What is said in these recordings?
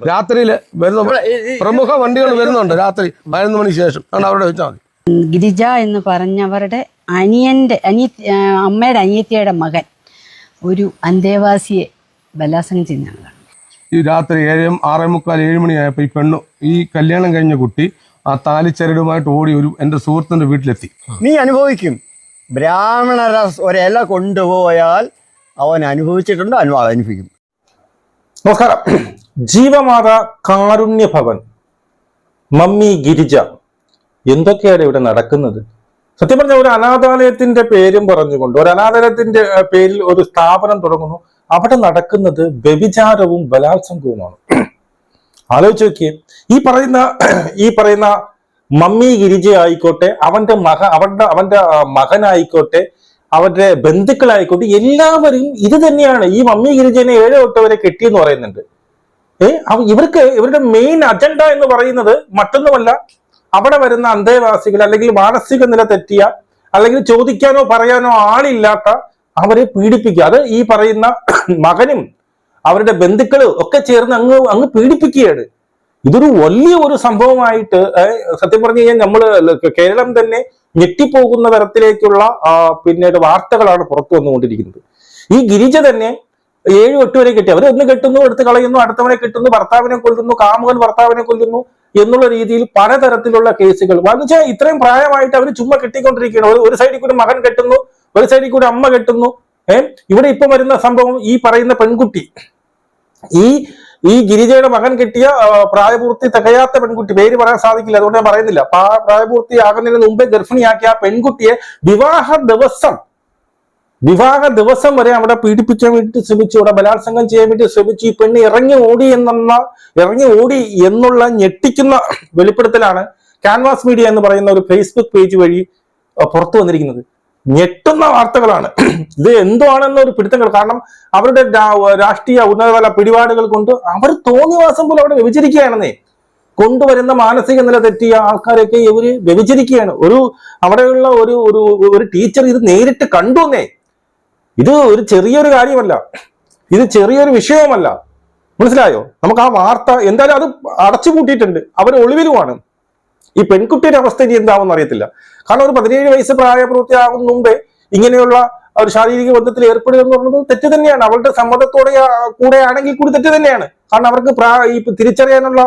രാത്രിയിൽ വരുന്ന പ്രമുഖ വണ്ടികൾ വരുന്നുണ്ട് രാത്രി പതിനൊന്ന് മണിക്ക് ശേഷം. ആണ് അവരുടെ വെച്ചാൽ മതി. ഗിരിജ എന്ന് പറഞ്ഞവരുടെ അനിയന്റെ അനിയ അമ്മയുടെ അനിയത്തിയുടെ മകൻ ഒരു അന്തേവാസിയെ ബലാസംഗം ചെയ്യുന്നതാണ് ഈ രാത്രി ഏഴ് ആറേ മുക്കാൽ ഏഴ് മണിയായപ്പോൾ ഈ പെണ്ണു ഈ കല്യാണം കഴിഞ്ഞ കുട്ടി ആ താലിച്ചരടുമായിട്ട് ഓടി ഒരു എന്റെ സുഹൃത്തിന്റെ വീട്ടിലെത്തി. നീ അനുഭവിക്കും. ബ്രാഹ്മണര ഒരല കൊണ്ടുപോയാൽ അവൻ അനുഭവിച്ചിട്ടുണ്ട്? അനു അനുഭവിക്കും നമസ്കാരം. ജീവമാത കാരുണ്യ ഭവൻ മമ്മി ഗിരിജ. എന്തൊക്കെയാണ് ഇവിടെ നടക്കുന്നത്? സത്യം പറഞ്ഞ ഒരു അനാഥാലയത്തിന്റെ പേരും പറഞ്ഞുകൊണ്ട് ഒരു അനാഥാലയത്തിന്റെ പേരിൽ ഒരു സ്ഥാപനം തുടങ്ങുന്നു. അവിടെ നടക്കുന്നത് വ്യഭിചാരവും ബലാത്സംഗവുമാണ്. ആലോചിച്ച് നോക്കിയേ ഈ പറയുന്ന ഈ പറയുന്ന മമ്മി ഗിരിജ ആയിക്കോട്ടെ അവന്റെ മക അവന്റെ അവന്റെ മകനായിക്കോട്ടെ അവരുടെ ബന്ധുക്കളായിക്കോട്ടെ എല്ലാവരും ഇത് തന്നെയാണ്. ഈ മമ്മി ഗിരിജനെ ഏഴ് തൊട്ട് വരെ കെട്ടിയെന്ന് പറയുന്നുണ്ട്. ഏ അവ- ഇവർക്ക് ഇവരുടെ മെയിൻ അജണ്ട എന്ന് പറയുന്നത് മറ്റൊന്നുമല്ല അവിടെ വരുന്ന അന്തേവാസികൾ അല്ലെങ്കിൽ മാനസിക നില തെറ്റിയ അല്ലെങ്കിൽ ചോദിക്കാനോ പറയാനോ ആളില്ലാത്ത അവരെ പീഡിപ്പിക്കുക. അത് ഈ പറയുന്ന മകനും അവരുടെ ബന്ധുക്കളും ഒക്കെ ചേർന്ന് അങ്ങ് അങ്ങ് പീഡിപ്പിക്കുകയാണ്. ഇതൊരു വലിയ ഒരു സംഭവമായിട്ട് സത്യം പറഞ്ഞു കഴിഞ്ഞാൽ നമ്മൾ കേരളം തന്നെ ഞെട്ടിപ്പോകുന്ന തരത്തിലേക്കുള്ള പിന്നെ വാർത്തകളാണ് പുറത്തു വന്നുകൊണ്ടിരിക്കുന്നത്. ഈ ഗിരിജ തന്നെ ഏഴ് എട്ട് വരെ കെട്ടി. അവർ ഒന്ന് കെട്ടുന്നു എടുത്ത് കളയുന്നു അടുത്തവനെ കെട്ടുന്നു ഭർത്താവിനെ കൊല്ലുന്നു കാമുകൻ ഭർത്താവിനെ കൊല്ലുന്നു എന്നുള്ള രീതിയിൽ പലതരത്തിലുള്ള കേസുകൾ. വെച്ചാൽ ഇത്രയും പ്രായമായിട്ട് അവർ ചുമ്മാ കെട്ടിക്കൊണ്ടിരിക്കുകയാണ്. ഒരു സൈഡിൽ കൂടി മകൻ കെട്ടുന്നു ഒരു സൈഡിൽ കൂടി അമ്മ കെട്ടുന്നു. ഏഹ് ഇവിടെ ഇപ്പൊ വരുന്ന സംഭവം ഈ പറയുന്ന പെൺകുട്ടി. ഈ ഈ ഗിരിജയുടെ മകൻ കിട്ടിയ പ്രായപൂർത്തി തികയാത്ത പെൺകുട്ടി. പേര് പറയാൻ സാധിക്കില്ല അതുകൊണ്ട് ഞാൻ പറയുന്നില്ല. പ്രാ- പ്രായപൂർത്തി ആകുന്നതിന് മുമ്പേ ഗർഭിണിയാക്കിയ ആ പെൺകുട്ടിയെ വിവാഹ ദിവസം വിവാഹ ദിവസം വരെ അവിടെ പീഡിപ്പിക്കാൻ വേണ്ടി ശ്രമിച്ചു അവിടെ ബലാത്സംഗം ചെയ്യാൻ വേണ്ടി ശ്രമിച്ചു. ഈ പെണ്ണ് ഇറങ്ങി ഓടി എന്നുള്ള ഇറങ്ങി ഓടി എന്നുള്ള ഞെട്ടിക്കുന്ന വെളിപ്പെടുത്തലാണ് കാൻവാസ് മീഡിയ എന്ന് പറയുന്ന ഒരു ഫേസ്ബുക്ക് പേജ് വഴി പുറത്തു വന്നിരിക്കുന്നത്. ഞെട്ടുന്ന വാർത്തകളാണ്. ഇത് എന്തുവാണെന്ന ഒരു പിടുത്തങ്ങൾ കാരണം അവരുടെ രാഷ്ട്രീയ ഉന്നതതല പിടിപാടുകൾ കൊണ്ട് അവർ തോന്നിവാസം പോലെ അവിടെ വ്യഭിചരിക്കുകയാണെന്നേ. കൊണ്ടുവരുന്ന മാനസിക നില തെറ്റിയ ആൾക്കാരെയൊക്കെ ഇവർ വ്യഭിചരിക്കുകയാണ്. ഒരു അവിടെയുള്ള ഒരു ഒരു ടീച്ചർ ഇത് നേരിട്ട് കണ്ടുവന്നേ ഇത് ഒരു ചെറിയൊരു കാര്യമല്ല. ഇത് ചെറിയൊരു വിഷയവുമല്ല മനസ്സിലായോ? നമുക്ക് ആ വാർത്ത എന്തായാലും അത് അടച്ചു അടച്ചുപൂട്ടിയിട്ടുണ്ട്. അവർ ഒളിവിലുമാണ്. ഈ പെൺകുട്ടിയുടെ അവസ്ഥ ഇനി എന്താവും അറിയത്തില്ല. കാരണം ഒരു പതിനേഴ് വയസ്സ് പ്രായപൂർത്തിയാകും മുമ്പേ ഇങ്ങനെയുള്ള ഒരു ശാരീരിക ബന്ധത്തിൽ ഏർപ്പെടുക എന്ന് പറയുന്നത് തെറ്റ് തന്നെയാണ്. അവളുടെ സമ്മതത്തോടെ കൂടെ ആണെങ്കിൽ കൂടി തെറ്റ് തന്നെയാണ്. കാരണം അവർക്ക് ഈ തിരിച്ചറിയാനുള്ള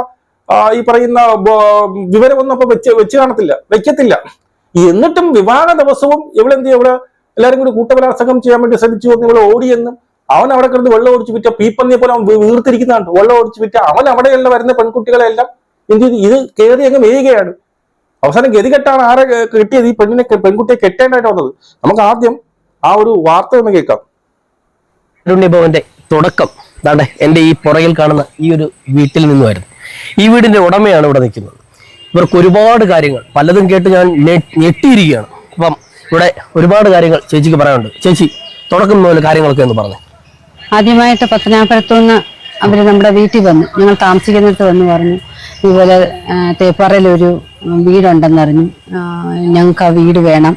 ഈ പറയുന്ന വിവരമൊന്നും അപ്പൊ വെച്ച് വെച്ച് കാണത്തില്ല വെക്കത്തില്ല. എന്നിട്ടും വിവാഹ ദിവസവും ഇവളെന്ത്? ഇവൾ എല്ലാരും കൂടി കൂട്ടബലാത്സംഗം ചെയ്യാൻ വേണ്ടി ശ്രമിച്ചു എന്ന് ഇവിടെ ഓടിയെന്നും അവൻ അവിടെ കിടന്ന് വെള്ളം ഓടിച്ചു വിറ്റ പീപ്പന്നിയെ പോലെ അവൻ വീർത്തിരിക്കുന്നതാണ് വെള്ളം ഓടിച്ചു വിറ്റ അവൻ അവിടെയുള്ള വരുന്ന പെൺകുട്ടികളെല്ലാം എന്ത് ചെയ്തു? ഇത് കയറി അങ്ങ് മേയുകയാണ്. അവസാനം ഗതികെട്ടാണ് ആരെ കിട്ടിയത്? ഈ പെണ്ണിനെ പെൺകുട്ടിയെ കെട്ടേണ്ടായിട്ട് വന്നത്. നമുക്ക് ആദ്യം ആ ഒരു വാർത്ത ഒന്ന് കേൾക്കാം. ഭവന്റെ തുടക്കം. അതാണ് എന്റെ ഈ പുറകിൽ കാണുന്ന ഈ ഒരു വീട്ടിൽ നിന്നുമായിരുന്നു. ഈ വീടിന്റെ ഉടമയാണ് ഇവിടെ നിൽക്കുന്നത്. ഇവർക്ക് ഒരുപാട് കാര്യങ്ങൾ പലതും കേട്ട് ഞാൻ ഞെട്ടിയിരിക്കുകയാണ്. അപ്പം ഇവിടെ ഒരുപാട് കാര്യങ്ങൾ ചേച്ചിക്ക് പറയാനുണ്ട്. ചേച്ചി തുടക്കം മുതൽ കാര്യങ്ങളൊക്കെ ഒന്ന് പറഞ്ഞു. ആദ്യമായിട്ട് പത്തനാപുരത്തുനിന്ന് അവർ നമ്മുടെ വീട്ടിൽ വന്നു. ഞങ്ങൾ താമസിക്കുന്നിടത്ത് വന്ന് പറഞ്ഞു ഇതുപോലെ തേപ്പാറയിലൊരു വീടുണ്ടെന്നറിഞ്ഞു ഞങ്ങൾക്ക് ആ വീട് വേണം.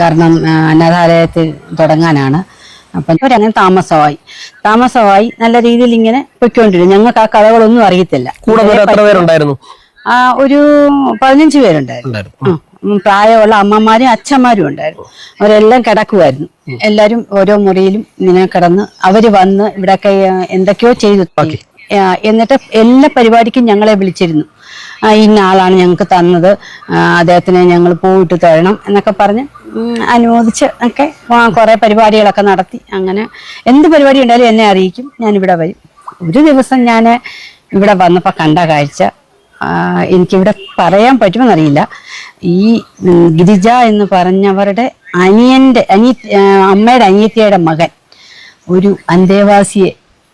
കാരണം അനാഥാലയത്തിൽ തുടങ്ങാനാണ്. അപ്പം അവരങ്ങനെ താമസമായി. താമസമായി നല്ല രീതിയിൽ ഇങ്ങനെ പൊയ്ക്കൊണ്ടിരുന്നു. ഞങ്ങൾക്ക് ആ കഥകളൊന്നും അറിയത്തില്ല. ആ ഒരു പതിനഞ്ച് പേരുണ്ടായിരുന്നു. പ്രായമുള്ള അമ്മമാരും അച്ഛന്മാരും ഉണ്ടായിരുന്നു. അവരെല്ലാം കിടക്കുമായിരുന്നു എല്ലാരും ഓരോ മുറിയിലും ഇങ്ങനെ കിടന്ന് അവർ വന്ന് ഇവിടെയൊക്കെ ആ, എന്തൊക്കെയോ ചെയ്തു. എന്നിട്ട് എല്ലാ പരിപാടിക്കും ഞങ്ങളെ വിളിച്ചിരുന്നു. ഇന്ന ആളാണ് ഞങ്ങൾക്ക് തന്നത്. അദ്ദേഹത്തിനെ ഞങ്ങൾ പോയിട്ട് തരണം എന്നൊക്കെ പറഞ്ഞ് അനുവദിച്ച് അനുമോദിച്ച് ഒക്കെ കുറെ പരിപാടികളൊക്കെ നടത്തി. അങ്ങനെ എന്ത് പരിപാടി ഉണ്ടായാലും എന്നെ അറിയിക്കും. ഞാൻ ഇവിടെ വരും. ഒരു ദിവസം ഞാൻ ഇവിടെ വന്നപ്പോൾ കണ്ട കാഴ്ച. എനിക്കിവിടെ പറയാൻ പറ്റുമെന്നറിയില്ല. ഈ ഗിരിജ എന്ന് പറഞ്ഞവരുടെ അനിയന്റെ അനിയ അമ്മയുടെ അനിയത്തിയുടെ മകൻ ഒരു അന്തേവാസിയെ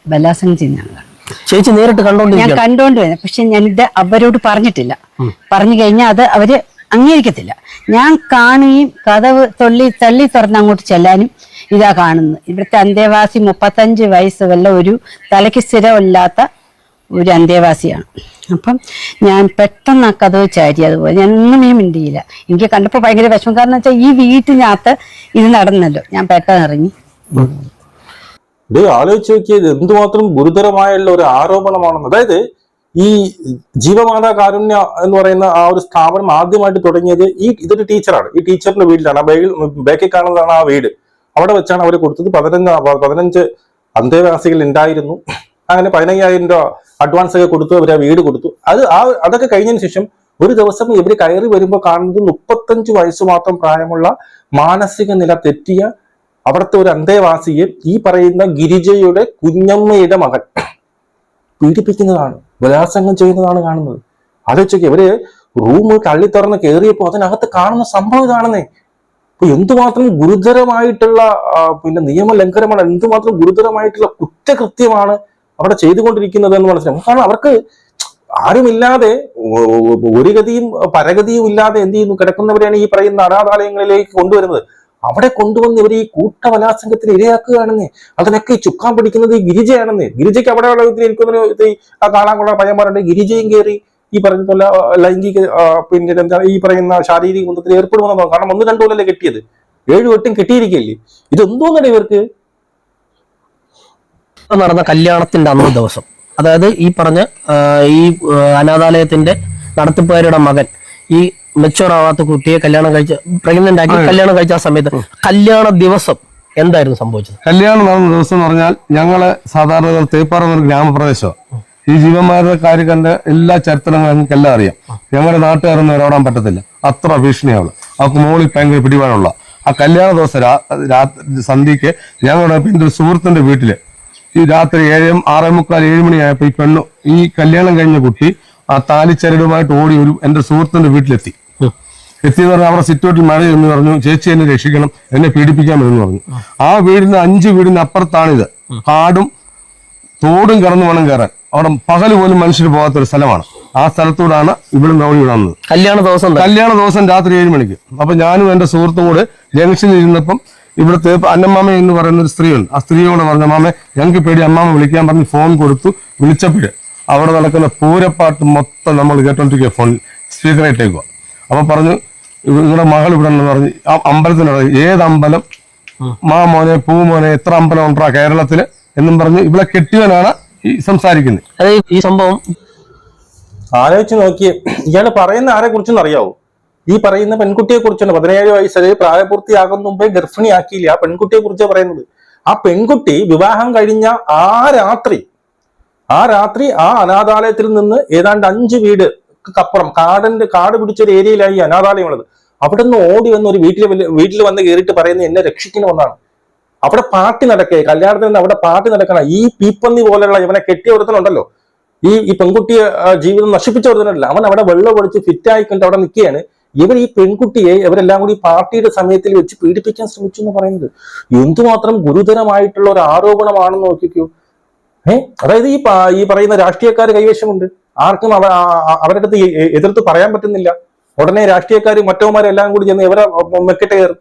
ബലാസംഗം ചെയ്യുന്നതാണ് ചേച്ചി നേരിട്ട് ഞാൻ കണ്ടോണ്ടിരിക്കുകയാണ്. കണ്ടോണ്ട് വരുന്നത് പക്ഷെ ഞാൻ ഇത് അവരോട് പറഞ്ഞിട്ടില്ല. പറഞ്ഞു കഴിഞ്ഞാൽ അത് അവർ അംഗീകരിക്കത്തില്ല. ഞാൻ കാണുകയും കഥവ് തൊള്ളി തള്ളി തുറന്ന് അങ്ങോട്ട് ചെല്ലാനും ഇതാ കാണുന്നത്. ഇവിടുത്തെ അന്തേവാസി മുപ്പത്തഞ്ച് വയസ്സുള്ള വല്ല ഒരു തലയ്ക്ക് സ്ഥിരമില്ലാത്ത ഒരു അന്തേവാസിയാണ്. അപ്പം ഞാൻ പെട്ടെന്ന് ആ കഥവ് ചാരി അതുപോലെ. ഞാൻ ഒന്നും ഞാൻ മിണ്ടിയില്ല. എനിക്ക് കണ്ടപ്പോൾ ഭയങ്കര വിഷമം. കാരണം വെച്ചാൽ ഈ വീട്ടിനകത്ത് ഇത് നടന്നല്ലോ. ഞാൻ പെട്ടെന്ന് ഇറങ്ങി. ആലോചിച്ച് നോക്കിയത് എന്തുമാത്രം ഗുരുതരമായുള്ള ഒരു ആരോപണമാണെന്ന്. അതായത് ഈ ജീവമാതാ കാരുണ്യ എന്ന് പറയുന്ന ആ ഒരു സ്ഥാപനം ആദ്യമായിട്ട് തുടങ്ങിയത് ഈ ഇതൊരു ടീച്ചറാണ്. ഈ ടീച്ചറിന്റെ വീട്ടിലാണ്. ആ ബേക്കിൽ ബേക്കിൽ കാണുന്നതാണ് ആ വീട്. അവിടെ വെച്ചാണ് അവർ കൊടുത്തത്. പതിനഞ്ച് പതിനഞ്ച് അന്തേവാസികൾ ഉണ്ടായിരുന്നു. അങ്ങനെ പതിനയ്യായിരം രൂപ അഡ്വാൻസ് ഒക്കെ കൊടുത്തു അവരെ വീട് കൊടുത്തു. അത് ആ അതൊക്കെ കഴിഞ്ഞതിന് ശേഷം ഒരു ദിവസം ഇവർ കയറി വരുമ്പോൾ കാണുന്നത് മുപ്പത്തഞ്ച് വയസ്സ് മാത്രം പ്രായമുള്ള മാനസിക നില തെറ്റിയ അവിടുത്തെ ഒരു അന്തേവാസിയെ ഈ പറയുന്ന ഗിരിജയുടെ കുഞ്ഞമ്മയുടെ മകൻ പീഡിപ്പിക്കുന്നതാണ് ബലാത്സംഗം ചെയ്യുന്നതാണ് കാണുന്നത്. ആലോചിച്ചൊക്കെ ഇവർ റൂം തള്ളി തുറന്ന് കയറിയപ്പോൾ അതിനകത്ത് കാണുന്ന സംഭവം ഇതാണെന്നേ. അപ്പൊ എന്തുമാത്രം ഗുരുതരമായിട്ടുള്ള പിന്നെ നിയമലംഘനമാണ് എന്തുമാത്രം ഗുരുതരമായിട്ടുള്ള കുറ്റകൃത്യമാണ് അവിടെ ചെയ്തുകൊണ്ടിരിക്കുന്നത് എന്ന് മനസ്സിലാക്കും കാരണം അവർക്ക് ആരുമില്ലാതെ ഒരു ഗതിയും പരഗതിയും ഇല്ലാതെ എന്ത് ചെയ്യുന്നു? കിടക്കുന്നവരെയാണ് ഈ പറയുന്ന അനാഥാലയങ്ങളിലേക്ക് കൊണ്ടുവരുന്നത്. അവിടെ കൊണ്ടുവന്ന് ഇവർ ഈ കൂട്ടബലാസംഗത്തിന് ഇരയാക്കുകയാണെന്നേ. അതിനൊക്കെ ഈ ചുക്കാൻ പിടിക്കുന്നത് ഈ ഗിരിജയാണെന്നേ. ഗിരിജയ്ക്ക് അവിടെ എനിക്കൊന്നും ഈ ആ കാണാൻ കൊള്ള പയ്യന്മാരുണ്ട്. ഗിരിജയും കയറി ഈ പറഞ്ഞ പോലെ ലൈംഗിക പിന്നെ എന്താ ഈ പറയുന്ന ശാരീരിക ബന്ധത്തിൽ ഏർപ്പെടുമെന്ന് കാരണം ഒന്ന് രണ്ടു കൊല്ലല്ലേ കെട്ടിയത്. ഏഴു വട്ടം കെട്ടിയിരിക്കല്ലേ ഇത് എന്തോന്നടേ ഇവർക്ക്? നടന്ന കല്യാണത്തിന്റെ അന്ന് ദിവസം. അതായത് ഈ പറഞ്ഞ ഈ അനാഥാലയത്തിന്റെ നടത്തിപ്പുകാരുടെ മകൻ ഈ മെച്ചൂർ ആവാത്ത കുട്ടിയെ കല്യാണം കഴിച്ച പ്രഗ്നന്റ് ആക്കി കല്യാണം കഴിച്ച ആ സമയത്ത് കല്യാണ ദിവസം എന്തായിരുന്നു സംഭവിച്ചത്? കല്യാണം നടന്ന ദിവസം എന്ന് പറഞ്ഞാൽ ഞങ്ങൾ സാധാരണ തേപ്പാറ എന്നൊരു ഗ്രാമപ്രദേശമാണ്. ഈ ജീവന്മാരുടെ കാര്യം കണ്ട് എല്ലാ ചരിത്രങ്ങളും ഞങ്ങൾക്ക് എല്ലാം അറിയാം. ഞങ്ങളുടെ നാട്ടുകാരൊന്നും ഇടപെടാൻ പറ്റത്തില്ല. അത്ര ഭീഷണിയാണ് അവർക്ക് മോളിൽ ഭയങ്കര പിടിപാടുള്ള. ആ കല്യാണ ദിവസം സന്ധ്യക്ക് ഞങ്ങളുടെ എന്റെ ഒരു സുഹൃത്തിന്റെ വീട്ടിൽ ഈ രാത്രി ഏഴ് ആറേ മുക്കാൽ ഏഴ് മണിയായപ്പോ ഈ പെണ്ണു ഈ കല്യാണം കഴിഞ്ഞ കുട്ടി ആ താലിച്ചരടുമായിട്ട് ഓടി ഒരു എന്റെ സുഹൃത്തിന്റെ വീട്ടിലെത്തി. എത്തിയെന്ന് പറഞ്ഞാൽ അവിടെ സിറ്റൗട്ടിൽ മഴ എന്ന് പറഞ്ഞു ചേച്ചി എന്നെ രക്ഷിക്കണം എന്നെ പീഡിപ്പിക്കാൻ വരുമെന്ന് പറഞ്ഞു. ആ വീടിന്റെ അഞ്ച് വീടിന് അപ്പുറത്താണിത്. കാടും തോടും കടന്നു വേണം കയറാൻ. അവിടെ പകൽ പോലും മനുഷ്യർ പോകാത്ത ഒരു സ്ഥലമാണ്. ആ സ്ഥലത്തോടാണ് ഇവിടെ ഓടി വിടുന്നത് കല്യാണ ദിവസം. കല്യാണ ദിവസം രാത്രി ഏഴ് മണിക്ക്. അപ്പൊ ഞാനും എന്റെ സുഹൃത്തും കൂടെ ജംഗ്ഷനിൽ ഇരുന്നപ്പം ഇവിടുത്തെ അന്നമ്മാമ എന്ന് പറയുന്ന ഒരു സ്ത്രീയുണ്ട്. ആ സ്ത്രീയോട് പറഞ്ഞ മാമ ഞങ്ങൾക്ക് പേടി. അമ്മാമ വിളിക്കാൻ പറഞ്ഞ് ഫോൺ കൊടുത്തു വിളിച്ചപ്പോഴ് അവിടെ നടക്കുന്ന പൂരപ്പാട്ട് മൊത്തം നമ്മൾ കേട്ടോണ്ടിരിക്കുക ഫോൺ സ്പീക്കറായിട്ടേക്കുക അപ്പൊ പറഞ്ഞു ഇവിടെ നിങ്ങളുടെ മകൾ ഇവിടെ ഉണ്ടെന്ന് പറഞ്ഞ് ആ അമ്പലത്തിനോട് ഏത് അമ്പലം? മാ മോനെ പൂ മോനെ എത്ര അമ്പലം ഉണ്ടാ കേരളത്തിൽ? എന്നും പറഞ്ഞ് ഇവിടെ കെട്ടിയവനാണ് ഈ സംസാരിക്കുന്നത് അത് ഈ സംഭവം ആലോചിച്ച് നോക്കി ഇയാൾ പറയുന്ന ആരെ കുറിച്ചൊന്നും അറിയാവോ? ഈ പറയുന്ന പെൺകുട്ടിയെ കുറിച്ചാണ് പതിനേഴ് വയസ്സിൽ പ്രായപൂർത്തിയാകും മുമ്പേ ഗർഭിണിയാക്കിയില്ല ആ പെൺകുട്ടിയെ കുറിച്ചാണ് പറയുന്നത്. ആ പെൺകുട്ടി വിവാഹം കഴിഞ്ഞ ആ രാത്രി ആ രാത്രി ആ അനാഥാലയത്തിൽ നിന്ന് ഏതാണ്ട് അഞ്ച് വീട് അപ്പുറം കാടന്റെ കാട് പിടിച്ചൊരു ഏരിയയിലായി അനാഥാലയമുള്ളത് അവിടെ നിന്ന് ഓടി വന്ന് ഒരു വീട്ടിൽ വീട്ടിൽ വന്ന് കയറിയിട്ട് പറയുന്നത് എന്നെ രക്ഷിക്കുന്ന ഒന്നാണ്. അവിടെ പാർട്ടി നടക്കേ കല്യാണത്തിൽ നിന്ന് അവിടെ പാർട്ടി നടക്കണം ഈ പീപ്പന്നി പോലെയുള്ള ഇവനെ കെട്ടിയ ഒരുത്തനുണ്ടല്ലോ. ഈ ഈ പെൺകുട്ടിയെ ജീവിതം നശിപ്പിച്ച ഒരുത്തനല്ല അവൻ അവിടെ വെള്ളം ഒഴിച്ച് ഫിറ്റ് ആയിക്കൊണ്ട് അവിടെ നിൽക്കുകയാണ്. ഇവർ ഈ പെൺകുട്ടിയെ ഇവരെല്ലാം കൂടി പാർട്ടിയുടെ സമയത്തിൽ വെച്ച് പീഡിപ്പിക്കാൻ ശ്രമിച്ചു എന്ന് പറയുന്നത്. എന്തുമാത്രം ഗുരുതരമായിട്ടുള്ള ഒരു ആരോപണമാണെന്ന് നോക്കിക്കൂ. ഏ? അതായത് ഈ ഈ പറയുന്ന രാഷ്ട്രീയക്കാർ കൈവശമുണ്ട്. ആർക്കും അവ അവരുടെ അടുത്ത് എതിർത്ത് പറയാൻ പറ്റുന്നില്ല. ഉടനെ രാഷ്ട്രീയക്കാർ മറ്റവന്മാരും എല്ലാം കൂടി ചെന്ന് ഇവരെ മെക്കിട്ട് കയറും.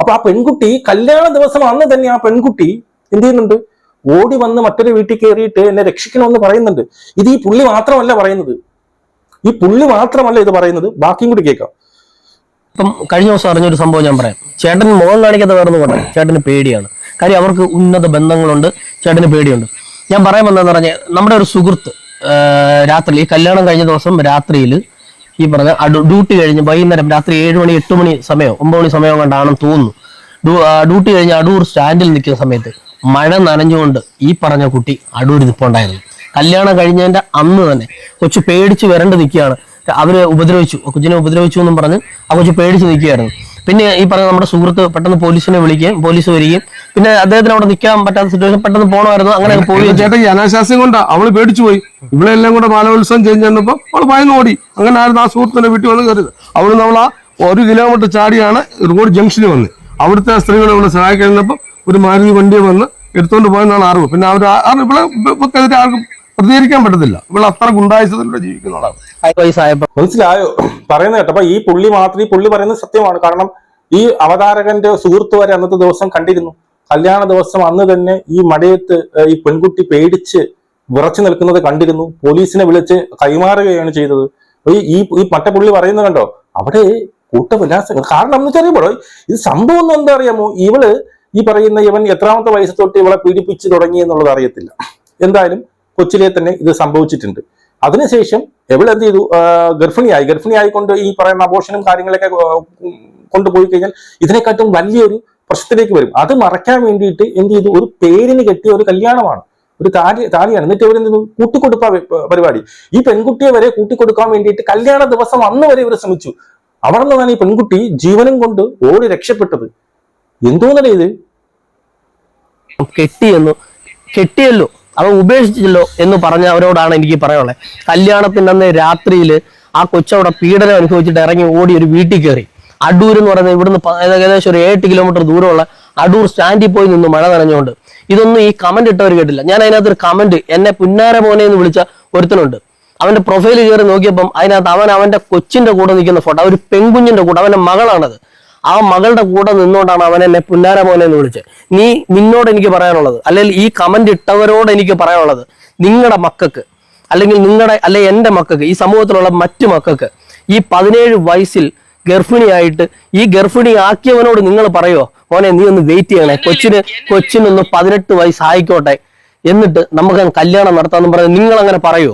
അപ്പൊ ആ പെൺകുട്ടി കല്യാണ ദിവസം അന്ന് തന്നെ ആ പെൺകുട്ടി എന്ത് ചെയ്യുന്നുണ്ട്? ഓടി വന്ന് മറ്റൊരു വീട്ടിൽ കയറിയിട്ട് എന്നെ രക്ഷിക്കണമെന്ന് പറയുന്നുണ്ട്. ഇത് ഈ പുള്ളി മാത്രമല്ല പറയുന്നത്. ഈ പുള്ളി മാത്രമല്ല ഇത് പറയുന്നത്. ബാക്കിയും കൂടി കേൾക്കാം. ഇപ്പം കഴിഞ്ഞ ദിവസം അറിഞ്ഞൊരു സംഭവം ഞാൻ പറയാം. ചേട്ടൻ മുഖം കാണിക്കാത്ത വേറെ പോട്ടെ. ചേട്ടന് പേടിയാണ്. കാര്യം അവർക്ക് ഉന്നത ബന്ധങ്ങളുണ്ട്. ചേട്ടന് പേടിയുണ്ട്. ഞാൻ പറയാൻ വന്നതെന്ന് പറഞ്ഞാൽ നമ്മുടെ ഒരു സുഹൃത്ത് രാത്രി ഈ കല്യാണം കഴിഞ്ഞ ദിവസം രാത്രിയിൽ ഈ പറഞ്ഞ ഡ്യൂട്ടി കഴിഞ്ഞ് വൈകുന്നേരം രാത്രി ഏഴ് മണി എട്ട് മണി സമയം ഒമ്പത് മണി സമയം കണ്ടാണെന്ന് തോന്നുന്നു. ഡ്യൂട്ടി കഴിഞ്ഞ് അടൂർ സ്റ്റാൻഡിൽ നിൽക്കുന്ന സമയത്ത് മഴ നനഞ്ഞുകൊണ്ട് ഈ പറഞ്ഞ കുട്ടി അടൂർ നിൽപ്പുണ്ടായിരുന്നു കല്യാണം കഴിഞ്ഞതിന്റെ അന്ന് തന്നെ കൊച്ചു പേടിച്ച് വരണ്ട് നിൽക്കുകയാണ്. അവർ ഉപദ്രവിച്ചു കൊച്ചിനെ ഉപദ്രവിച്ചു എന്നും പറഞ്ഞ് ആ കൊച്ചു പേടിച്ച് നിൽക്കുകയായിരുന്നു. പിന്നെ ഈ പറഞ്ഞ നമ്മുടെ സുഹൃത്ത് പെട്ടെന്ന് പോലീസിനെ വിളിക്കുകയും പോലീസ് വരികയും പിന്നെ അദ്ദേഹത്തിന് അവിടെ നിൽക്കാൻ പറ്റാത്ത സിറ്റുവേഷൻ പെട്ടെന്ന് പോകണമായിരുന്നു അങ്ങനെ പോയി ചേട്ടൻ ഈ അനാശാസ്യം കൊണ്ടാ അവൾ പേടിച്ചു പോയി. ഇവിടെ എല്ലാം കൂടെ ബാലോത്സവം ചെയ്ത് ചെന്നപ്പോ അവൾ ഭയന്ന് ഓടി. അങ്ങനെ ആയിരുന്നു ആ സുഹൃത്തിന്റെ വീട്ടിൽ വന്ന് കയറിയത്. അവൾ നമ്മൾ ആ ഒരു കിലോമീറ്റർ ചാടിയാണ് റോഡ് ജംഗ്ഷനിൽ വന്ന്. അവിടുത്തെ സ്ത്രീകളെ ഇവിടെ സഹായിക്കുന്നപ്പോൾ ഒരു മാരുതി വണ്ടി വന്ന് എടുത്തുകൊണ്ട് പോയെന്നാണ് അറിവ് പിന്നെ അവർ ഇവിടെ ആർക്കും പ്രതികരിക്കാൻ പറ്റത്തില്ല. ഇവിടെ അത്ര ഗുണ്ടായുസത്തിലൂടെ ജീവിക്കുന്ന ആളാണ്. വയസ്സായപ്പോ മനസ്സിലായോ? പറയുന്ന കേട്ടപ്പോ അപ്പൊ ഈ പുള്ളി മാത്രം ഈ പുള്ളി പറയുന്നത് സത്യമാണ്. കാരണം ഈ അവതാരകന്റെ സുഹൃത്ത് വരെ അന്നത്തെ ദിവസം കണ്ടിരുന്നു. കല്യാണ ദിവസം അന്ന് തന്നെ ഈ മടയത്ത് ഈ പെൺകുട്ടി പേടിച്ച് വിറച്ചു നിൽക്കുന്നത് കണ്ടിരുന്നു. പോലീസിനെ വിളിച്ച് കൈമാറുകയാണ് ചെയ്തത്. ഈ ഈ- മറ്റേ പുള്ളി പറയുന്നത് കണ്ടോ? അവിടെ കൂട്ടവിലാസങ്ങൾ. കാരണം എന്ന് വെച്ചാൽ ഇത് സംഭവം ഒന്നും എന്താ അറിയാമോ? ഇവൾ ഈ പറയുന്ന ഇവൻ എത്രാമത്തെ വയസ്സ് തൊട്ട് ഇവളെ പീഡിപ്പിച്ചു തുടങ്ങി എന്നുള്ളത് അറിയത്തില്ല. എന്തായാലും കൊച്ചിലെ തന്നെ ഇത് സംഭവിച്ചിട്ടുണ്ട്. അതിനുശേഷം എവിടെ എന്ത് ചെയ്തു? ഗർഭിണിയായി. ഗർഭിണിയായിക്കൊണ്ട് ഈ പറയുന്ന അബോഷനും കാര്യങ്ങളൊക്കെ കൊണ്ടുപോയി കഴിഞ്ഞാൽ ഇതിനെക്കാട്ടും വലിയൊരു പ്രശ്നത്തിലേക്ക് വരും. അത് മറയ്ക്കാൻ വേണ്ടിയിട്ട് എന്ത് ചെയ്തു? ഒരു പേരിന് കെട്ടിയ ഒരു കല്യാണമാണ്. ഒരു താലി താലിയാണ് എന്നിട്ട് ഇവരെന്ത് ചെയ്തു? കൂട്ടിക്കൊടുപ്പാ പരിപാടി. ഈ പെൺകുട്ടിയെ വരെ കൂട്ടിക്കൊടുക്കാൻ വേണ്ടിയിട്ട് കല്യാണ ദിവസം അന്ന് വരെ ഇവർ ശ്രമിച്ചു. അവിടെ നിന്നാണ് ഈ പെൺകുട്ടി ജീവനും കൊണ്ട് ഓടി രക്ഷപ്പെട്ടത്. എന്തോന്നല്ലേ ഇത്? കെട്ടിയെന്നു? കെട്ടിയല്ലോ. അവൻ ഉപേക്ഷിച്ചില്ലോ എന്ന് പറഞ്ഞ അവരോടാണ് എനിക്ക് പറയാനുള്ളത്. കല്യാണത്തിന്റെ അന്ന് രാത്രിയിൽ ആ കൊച്ചവിടെ പീഡനം അനുഭവിച്ചിട്ട് ഇറങ്ങി ഓടി ഒരു വീട്ടിൽ കയറി. അടൂർ എന്ന് പറയുന്നത് ഇവിടുന്ന് ഏകദേശം ഒരു എട്ട് കിലോമീറ്റർ ദൂരമുള്ള അടൂർ സ്റ്റാൻഡിൽ പോയി നിന്ന് മഴ നനഞ്ഞുകൊണ്ട്. ഇതൊന്നും ഈ കമന്റ് ഇട്ടവർ കേട്ടില്ല. ഞാൻ അതിനകത്ത് ഒരു കമന്റ് എന്നെ പുന്നാര മോനെ എന്ന് വിളിച്ച ഒരുത്തനുണ്ട്. അവന്റെ പ്രൊഫൈൽ കയറി നോക്കിയപ്പം അതിനകത്ത് അവൻ അവന്റെ കൊച്ചിന്റെ കൂടെ നിൽക്കുന്ന ഫോട്ടോ ഒരു പെൺകുഞ്ഞിന്റെ കൂടെ അവന്റെ മകളാണത്. ആ മകളുടെ കൂടെ നിന്നുകൊണ്ടാണ് അവൻ എന്നെ പുന്നാര മോനെ എന്ന് വിളിച്ചത്. നീ നിന്നോട് എനിക്ക് പറയാനുള്ളത് അല്ലെങ്കിൽ ഈ കമന്റ് ഇട്ടവരോട് എനിക്ക് പറയാനുള്ളത് നിങ്ങളുടെ മക്കൾക്ക് അല്ലെങ്കിൽ നിങ്ങളുടെ അല്ലെ എന്റെ മക്കൾക്ക് ഈ സമൂഹത്തിലുള്ള മറ്റു മക്കൾക്ക് ഈ പതിനേഴ് വയസ്സിൽ ഗർഭിണിയായിട്ട് ഈ ഗർഭിണി ആക്കിയവനോട് നിങ്ങൾ പറയോ മോനെ നീ ഒന്ന് വെയിറ്റ് ചെയ്യണേ കൊച്ചിന് കൊച്ചിനൊന്ന് പതിനെട്ട് വയസ്സായിക്കോട്ടെ എന്നിട്ട് നമുക്ക് കല്യാണം നടത്താമെന്ന് പറഞ്ഞ് നിങ്ങൾ അങ്ങനെ പറയോ?